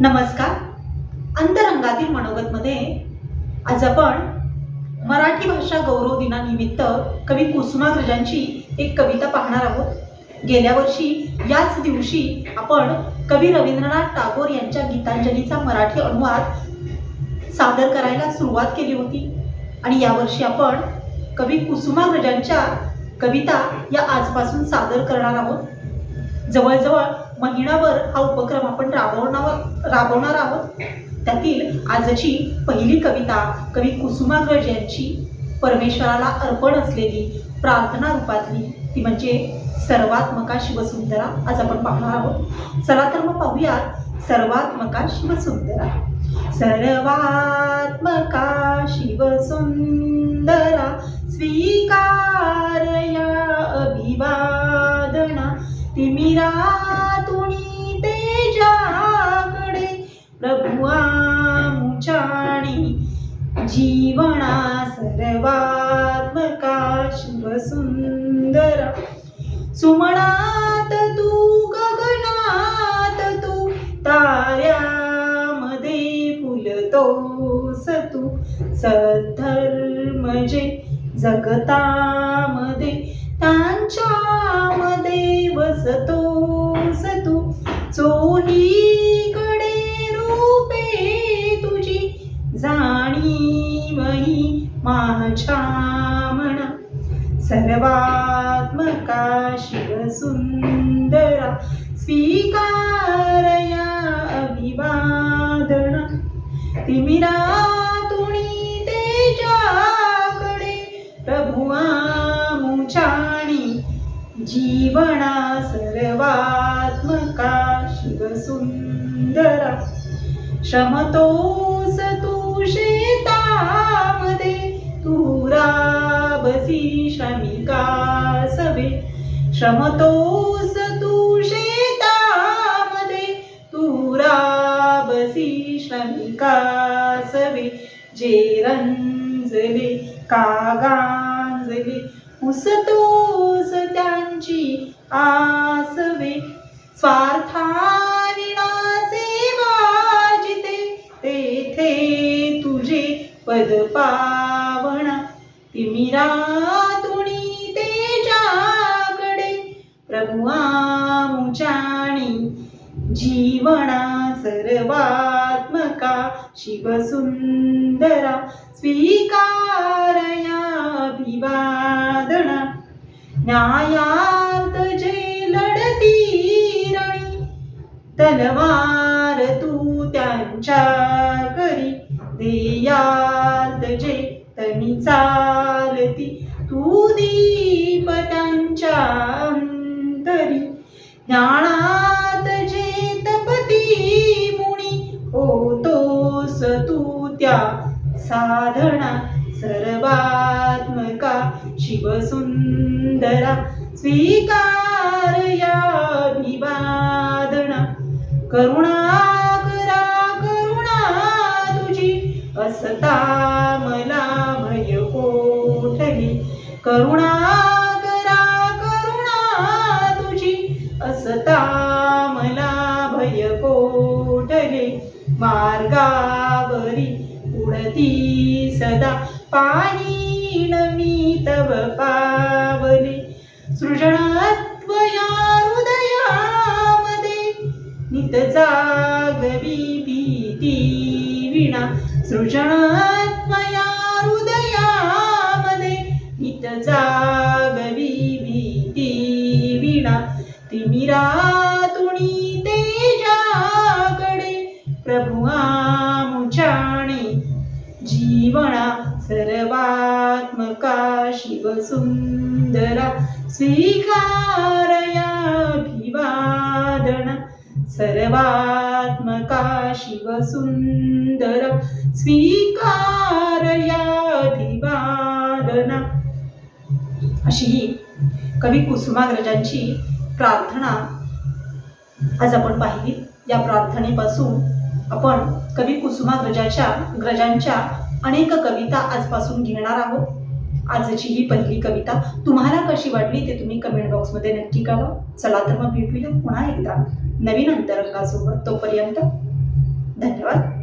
नमस्कार. अंतरंगातील मनोगतमध्ये आज आपण मराठी भाषा गौरव दिनानिमित्त कवी कुसुमाग्रजांची एक कविता पाहणार आहोत. गेल्या वर्षी याच दिवशी आपण कवी रवींद्रनाथ टागोर यांच्या गीतांजलीचा मराठी अनुवाद सादर करायला सुरुवात केली होती. आणि यावर्षी आपण कवी कुसुमाग्रजांच्या कविता या आजपासून सादर करणार आहोत. जवळजवळ महिनाभर हा उपक्रम आपण राबवणार राबवणार आहोत. त्यातील आजची पहिली कविता कवी कुसुमाग्रज यांची परमेश्वराला अर्पण असलेली प्रार्थना रूपातली ती म्हणजे सर्वात्मका शिवसुंदरा. आज आपण पाहणार आहोत. चला तर मग पाहूयात सर्वात्मका शिवसुंदरा. सर्वात्मका शिवसुंदरा स्वीकारया तिमिरा तुणी तेजाकडे प्रभुआ मुचाणी. जीवना सर्वात्मका शिवसुंदरा. सुमनात तू गगनात तू ताऱ्यामध्ये फुलतोस तू. सद्धर्म जे त्यांच्यामध्ये सतू तू चोहीकडे रूपे तुझी जाणीवही माझ्या मना. सर्वात्मका शिवसुंदरा स्वीकार जीवना सर्वात्मका शिवसुंदरा. शमतोस तू शेतामध्ये तू राबसी शमिका सवे शमतोस तू शेतामध्ये तू राबसी शमिका सवे जे रंजले कागांजले उसतोस आसवे. स्वार्थाविना सेवा जिथे तेथे तुझे पद पावना तिमिरातुणी तेजाकडे प्रभुआ मुचाणी जीवना सर्वात्मका शिवसुंदरा स्वीकारया अभिवादना. तलवार तू त्यांच्या करी देयात जे तनी चालती. तू दीप त्यांच्या अंतरी ज्ञानात जे तपती मुनी होतोस तू त्या साधना सर्वात्मका शिवसुंदरा. स्वीकार या भिवा करुणा करा करुणा तुझी असता मला भय कोठली? करुणा करा करुणा तुझी असता मला भय कोठले? मार्गावरी उडती सदा पाणी मी तव पावली. सृजनात जागवी भीती विणा सृजनत्वया हृदयामध्ये हित जागवी भीती विणा तिमिरातुणी तेजाकडे प्रभु मुचाणे जीवना सर्वात्मका शिवसुंदरा स्वीकार सर्वात्मका शिवसुंदरा स्वीकारया अभिवादना अशी ही कवी कुसुमाग्रजांची प्रार्थना आज आपण पाहिली. या प्रार्थनेपासून आपण कवी कुसुमाग्रजाच्या ग्रजांच्या अनेक कविता आजपासून घेणार आहोत. आजची ही पहिली कविता तुम्हाला कशी वाटली ते तुम्ही कमेंट बॉक्समध्ये नक्की कळवा. चला तर मग भेटूया पुन्हा एकदा. नवीन अंतरंगासोबत तोपर्यंत धन्यवाद.